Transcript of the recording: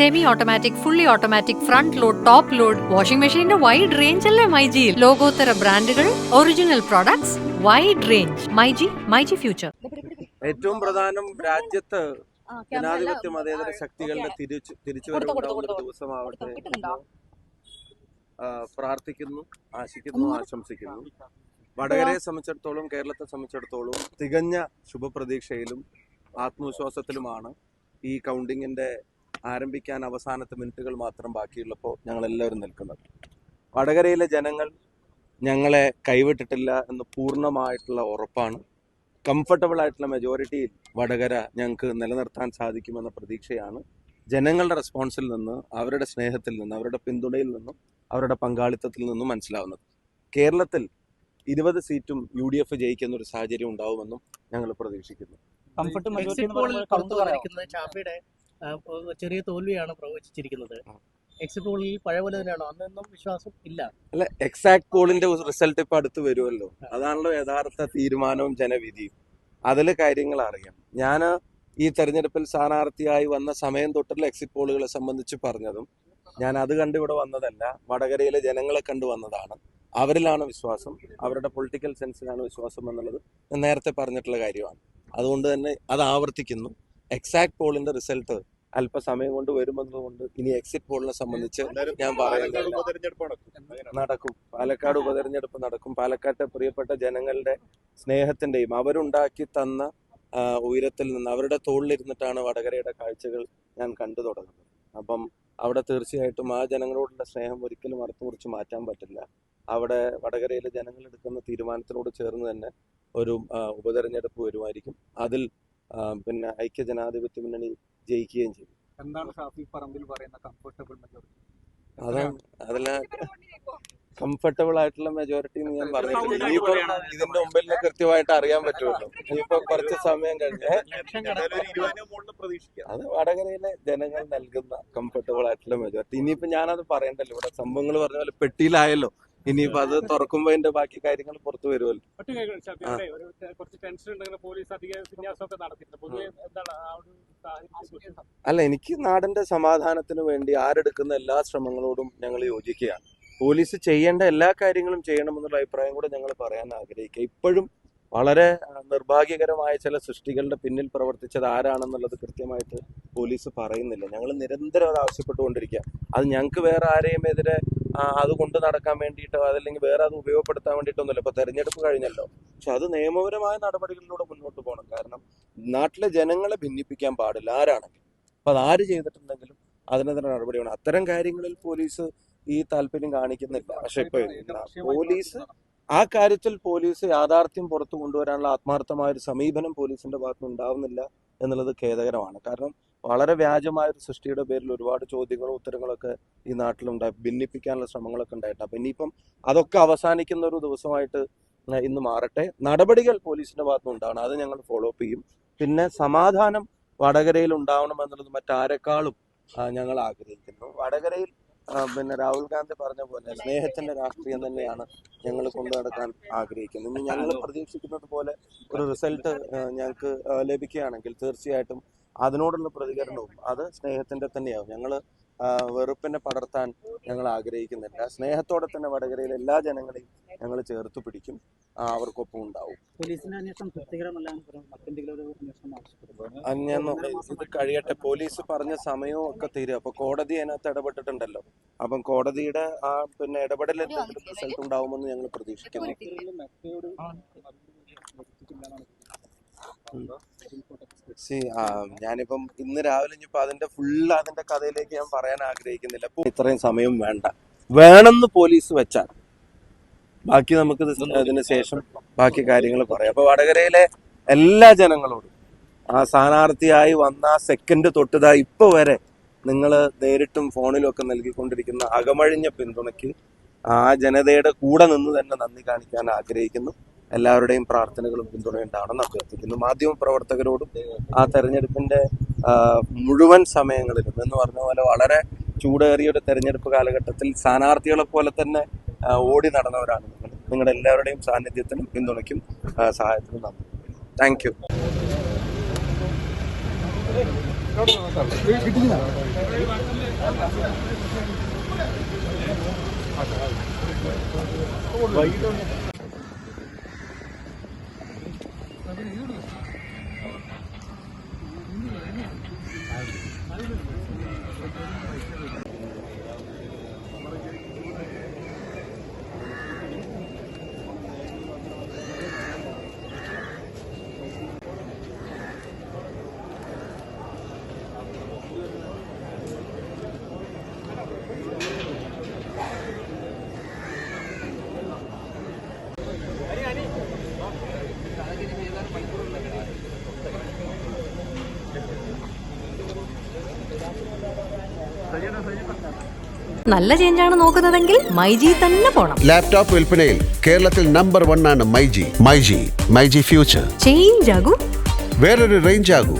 Semi automatic fully automatic front load top load washing മെഷീന്റെ wide range അല്ലേ മൈജിയിൽ ലോകോത്തര ബ്രാൻഡുകൾ original products wide range myG myG future ഏറ്റവും പ്രധാനം രാജ്യത്ത് ജനാധിപത്യ മതേതര ശക്തികളുടെ തിരിച്ചു ദിവസമാവട്ടെ പ്രാർത്ഥിക്കുന്നു ആശിക്കുന്നു ആശംസിക്കുന്നു. വടകരയെ സംബന്ധിച്ചിടത്തോളം കേരളത്തെ സംബന്ധിച്ചിടത്തോളം തികഞ്ഞ ശുഭപ്രതീക്ഷയിലും ആത്മവിശ്വാസത്തിലുമാണ് ഈ കൗണ്ടിങ്ങിന്റെ ആരംഭിക്കാൻ അവസാനത്തെ മിനിറ്റുകൾ മാത്രം ബാക്കിയുള്ളപ്പോൾ ഞങ്ങൾ എല്ലാവരും നിൽക്കുന്നത്. വടകരയിലെ ജനങ്ങൾ ഞങ്ങളെ കൈവിട്ടിട്ടില്ല എന്ന് പൂർണമായിട്ടുള്ള ഉറപ്പാണ്. കംഫർട്ടബിൾ ആയിട്ടുള്ള മെജോറിറ്റിയിൽ വടകര ഞങ്ങൾക്ക് നിലനിർത്താൻ സാധിക്കുമെന്ന പ്രതീക്ഷയാണ്. ജനങ്ങളുടെ റെസ്പോൺസിൽ നിന്ന് അവരുടെ സ്നേഹത്തിൽ നിന്ന് അവരുടെ പിന്തുണയിൽ നിന്നും അവരുടെ പങ്കാളിത്തത്തിൽ നിന്നും മനസ്സിലാവുന്നത്. കേരളത്തിൽ ഇരുപത് സീറ്റും യു ഡി എഫ് ജയിക്കുന്ന ഒരു സാഹചര്യം ഉണ്ടാവുമെന്നും ഞങ്ങൾ പ്രതീക്ഷിക്കുന്നു. ചെറിയ തോൽവിയാണ് പ്രവചിച്ചിരിക്കുന്നത്. എക്സിറ്റ് പോളിൽ പഴയ പോലെ തന്നെയാണോ? അന്നൊന്നും വിശ്വാസം ഇല്ല. അല്ല എക്സാക്ട് പോളിന്റെ റിസൾട്ട് ഇപ്പൊ അടുത്ത് വരുമല്ലോ അതാണല്ലോ യഥാർത്ഥ തീരുമാനവും ജനവിധിയും. അതിൽ കാര്യങ്ങൾ അറിയാം. ഞാൻ ഈ തെരഞ്ഞെടുപ്പിൽ സ്ഥാനാർത്ഥിയായി വന്ന സമയം തൊട്ടുള്ള എക്സിറ്റ് പോളുകളെ സംബന്ധിച്ച് പറഞ്ഞതും ഞാൻ അത് കണ്ട് ഇവിടെ വന്നതല്ല വടകരയിലെ ജനങ്ങളെ കണ്ടു വന്നതാണ്. അവരിലാണ് വിശ്വാസം അവരുടെ പൊളിറ്റിക്കൽ സെൻസിലാണ് വിശ്വാസം എന്നുള്ളത് ഞാൻ നേരത്തെ പറഞ്ഞിട്ടുള്ള കാര്യമാണ്. അതുകൊണ്ട് തന്നെ അത് ആവർത്തിക്കുന്നു. എക്സാക്ട് പോളിന്റെ റിസൾട്ട് അല്പസമയം കൊണ്ട് വരുമെന്നതുകൊണ്ട് ഇനി എക്സിറ്റ് പോളിനെ സംബന്ധിച്ച് ഞാൻ പറയുന്നത് നടക്കും. പാലക്കാട് ഉപതെരഞ്ഞെടുപ്പ് നടക്കും. പാലക്കാട്ടെ പ്രിയപ്പെട്ട ജനങ്ങളുടെ സ്നേഹത്തിന്റെയും അവരുണ്ടാക്കി തന്ന ഉയരത്തിൽ നിന്ന് അവരുടെ തോളിലിരുന്നിട്ടാണ് വടകരയുടെ കാഴ്ചകൾ ഞാൻ കണ്ടു തുടങ്ങുന്നത്. അപ്പം അവിടെ തീർച്ചയായിട്ടും ആ ജനങ്ങളോടുള്ള സ്നേഹം ഒരിക്കലും മറുത്തു മുറിച്ച് മാറ്റാൻ പറ്റില്ല. അവിടെ വടകരയിലെ ജനങ്ങൾ എടുക്കുന്ന തീരുമാനത്തിനോട് ചേർന്ന് തന്നെ ഒരു ഉപതെരഞ്ഞെടുപ്പ് വരുമായിരിക്കും. അതിൽ പിന്നെ ഐക്യ ജനാധിപത്യ മുന്നണി ജയിക്കുകയും ചെയ്യും എന്താണ് ഷാഫി പറമ്പിൽ പറയുന്ന കംഫർട്ടബിൾ മെജോറിറ്റി അതാണ് അതിലെ കംഫർട്ടബിൾ ആയിട്ടുള്ള മെജോറിറ്റി എന്ന് ഞാൻ പറഞ്ഞിട്ടില്ല ഇനിയിപ്പോ ഇതിന്റെ മുമ്പിൽ നിന്ന് കൃത്യമായിട്ട് അറിയാൻ പറ്റുമല്ലോ. ഇനിയിപ്പോ കുറച്ച് സമയം കഴിഞ്ഞ് അത് വടകരയിലെ ജനങ്ങൾ നൽകുന്ന കംഫർട്ടബിൾ ആയിട്ടുള്ള മെജോറിറ്റി ഇനിയിപ്പോ ഞാനത് പറയണ്ടല്ലോ. ഇവിടെ സംഭവങ്ങൾ പറഞ്ഞ പോലെ പെട്ടിയിലായല്ലോ. ഇനിയിപ്പോ അത് തുറക്കുമ്പോ അതിന്റെ ബാക്കി കാര്യങ്ങൾ പുറത്തു വരുമല്ലോ. അല്ല എനിക്ക് നാടിന്റെ സമാധാനത്തിന് വേണ്ടി ആരെടുക്കുന്ന എല്ലാ ശ്രമങ്ങളോടും ഞങ്ങൾ യോജിക്കുകയാണ്. പോലീസ് ചെയ്യേണ്ട എല്ലാ കാര്യങ്ങളും ചെയ്യണമെന്നുള്ള അഭിപ്രായം കൂടെ ഞങ്ങൾ പറയാൻ ആഗ്രഹിക്കുക. ഇപ്പോഴും വളരെ നിർഭാഗ്യകരമായ ചില സൃഷ്ടികളുടെ പിന്നിൽ പ്രവർത്തിച്ചത് ആരാണെന്നുള്ളത് കൃത്യമായിട്ട് പോലീസ് പറയുന്നില്ല. ഞങ്ങൾ നിരന്തരം അത് ആവശ്യപ്പെട്ടുകൊണ്ടിരിക്കുക. അത് ഞങ്ങൾക്ക് വേറെ ആരെയും എതിരെ അത് കൊണ്ട് നടക്കാൻ വേണ്ടിയിട്ടോ അതല്ലെങ്കിൽ വേറെ അത് ഉപയോഗപ്പെടുത്താൻ വേണ്ടിയിട്ടൊന്നുമില്ല. ഇപ്പൊ തെരഞ്ഞെടുപ്പ് കഴിഞ്ഞല്ലോ. പക്ഷെ അത് നിയമപരമായ നടപടികളിലൂടെ മുന്നോട്ട് പോകണം. കാരണം നാട്ടിലെ ജനങ്ങളെ ഭിന്നിപ്പിക്കാൻ പാടില്ല ആരാണെങ്കിലും. അപ്പൊ അത് ആര് ചെയ്തിട്ടുണ്ടെങ്കിലും അതിനെതിരെ നടപടി വേണം. അത്തരം കാര്യങ്ങളിൽ പോലീസ് ഈ താല്പര്യം കാണിക്കുന്നില്ല. പക്ഷെ ഇപ്പൊ പോലീസ് ആ കാര്യത്തിൽ പോലീസ് യാഥാർത്ഥ്യം പുറത്തു കൊണ്ടുവരാനുള്ള ആത്മാർത്ഥമായ ഒരു സമീപനം പോലീസിന്റെ ഭാഗത്ത് ഉണ്ടാവുന്നില്ല എന്നുള്ളത് ഖേദകരമാണ്. കാരണം വളരെ വ്യാജമായ ഒരു സൃഷ്ടിയുടെ പേരിൽ ഒരുപാട് ചോദ്യങ്ങളും ഉത്തരങ്ങളൊക്കെ ഈ നാട്ടിലുണ്ടായി ഭിന്നിപ്പിക്കാനുള്ള ശ്രമങ്ങളൊക്കെ ഉണ്ടായിട്ടുണ്ട്. അപ്പൊ ഇനിയിപ്പം അതൊക്കെ അവസാനിക്കുന്ന ഒരു ദിവസമായിട്ട് ഇന്ന് മാറട്ടെ. നടപടികൾ പോലീസിന്റെ ഭാഗത്ത് ഉണ്ടാവണം. അത് ഞങ്ങൾ ഫോളോ അപ്പ് ചെയ്യും. പിന്നെ സമാധാനം വടകരയിൽ ഉണ്ടാവണം എന്നുള്ളത് മറ്റാരെക്കാളും ഞങ്ങൾ ആഗ്രഹിക്കുന്നു. വടകരയിൽ പിന്നെ രാഹുൽ ഗാന്ധി പറഞ്ഞ പോലെ സ്നേഹത്തിന്റെ രാഷ്ട്രീയം തന്നെയാണ് ഞങ്ങൾ കൊണ്ടു നടക്കാൻ ആഗ്രഹിക്കുന്നത്. ഇനി ഞങ്ങൾ പ്രതീക്ഷിക്കുന്നത് പോലെ ഒരു റിസൾട്ട് ഞങ്ങൾക്ക് ലഭിക്കുകയാണെങ്കിൽ തീർച്ചയായിട്ടും അതിനോടുള്ള പ്രതികരണവും അത് സ്നേഹത്തിന്റെ തന്നെയാവും. ഞങ്ങൾ വെറുപ്പിനെ പടർത്താൻ ഞങ്ങൾ ആഗ്രഹിക്കുന്നില്ല. സ്നേഹത്തോടെ തന്നെ വടകരയിലെ എല്ലാ ജനങ്ങളെയും ഞങ്ങൾ ചേർത്ത് പിടിക്കും. അവർക്കൊപ്പം ഉണ്ടാവും. ഇത് കഴിയട്ടെ. പോലീസ് പറഞ്ഞ സമയവും ഒക്കെ തീരും. അപ്പൊ കോടതി അതിനകത്ത് ഇടപെട്ടിട്ടുണ്ടല്ലോ. അപ്പം കോടതിയുടെ ആ പിന്നെ ഇടപെടൽ റിസൾട്ട് ഉണ്ടാവുമെന്ന് ഞങ്ങൾ പ്രതീക്ഷിക്കുന്നു. സി ഞാനിപ്പം ഇന്ന് രാവിലെ ഇനിയിപ്പോ അതിന്റെ ഫുൾ അതിന്റെ കഥയിലേക്ക് ഞാൻ പറയാൻ ആഗ്രഹിക്കുന്നില്ല. ഇത്രയും സമയം വേണ്ട. വേണമെന്ന് പോലീസ് വെച്ചാൽ ബാക്കി നമുക്ക് അതിന് ശേഷം ബാക്കി കാര്യങ്ങൾ പറയാം. അപ്പൊ വടകരയിലെ എല്ലാ ജനങ്ങളോടും ആ സ്ഥാനാർത്ഥിയായി വന്ന ആ സെക്കൻഡ് തൊട്ടുതാ ഇപ്പൊ വരെ നിങ്ങൾ നേരിട്ടും ഫോണിലും ഒക്കെ നൽകിക്കൊണ്ടിരിക്കുന്ന അകമഴിഞ്ഞ പിന്തുണയ്ക്ക് ആ ജനതയുടെ കൂടെ നിന്ന് തന്നെ നന്ദി കാണിക്കാൻ ആഗ്രഹിക്കുന്നു. എല്ലാവരുടെയും പ്രാർത്ഥനകളും പിന്തുണയും ഉണ്ടാവണമെന്ന് അഭ്യർത്ഥിക്കുന്നു. മാധ്യമ പ്രവർത്തകരോടും ആ തെരഞ്ഞെടുപ്പിന്റെ മുഴുവൻ സമയങ്ങളിലും എന്ന് പറഞ്ഞ പോലെ വളരെ ചൂടേറിയ ഒരു തെരഞ്ഞെടുപ്പ് കാലഘട്ടത്തിൽ സ്ഥാനാർത്ഥികളെ പോലെ തന്നെ ഓടി നടന്നവരാണ് നിങ്ങൾ. നിങ്ങളുടെ എല്ലാവരുടെയും സാന്നിധ്യത്തിനും പിന്തുണയ്ക്കും സഹായത്തിനും നന്ദി. താങ്ക് യു കിട്ടില്ല നല്ല ചേഞ്ചാണ് നോക്കുന്നതെങ്കിൽ മൈജി തന്നെ പോണം. ലാപ്ടോപ്പ് വിൽപ്പനയിൽ കേരളത്തിൽ നമ്പർ വൺ ആണ് myG. MyG myG future change ആകും. വേറൊരു റേഞ്ച് ആകൂ.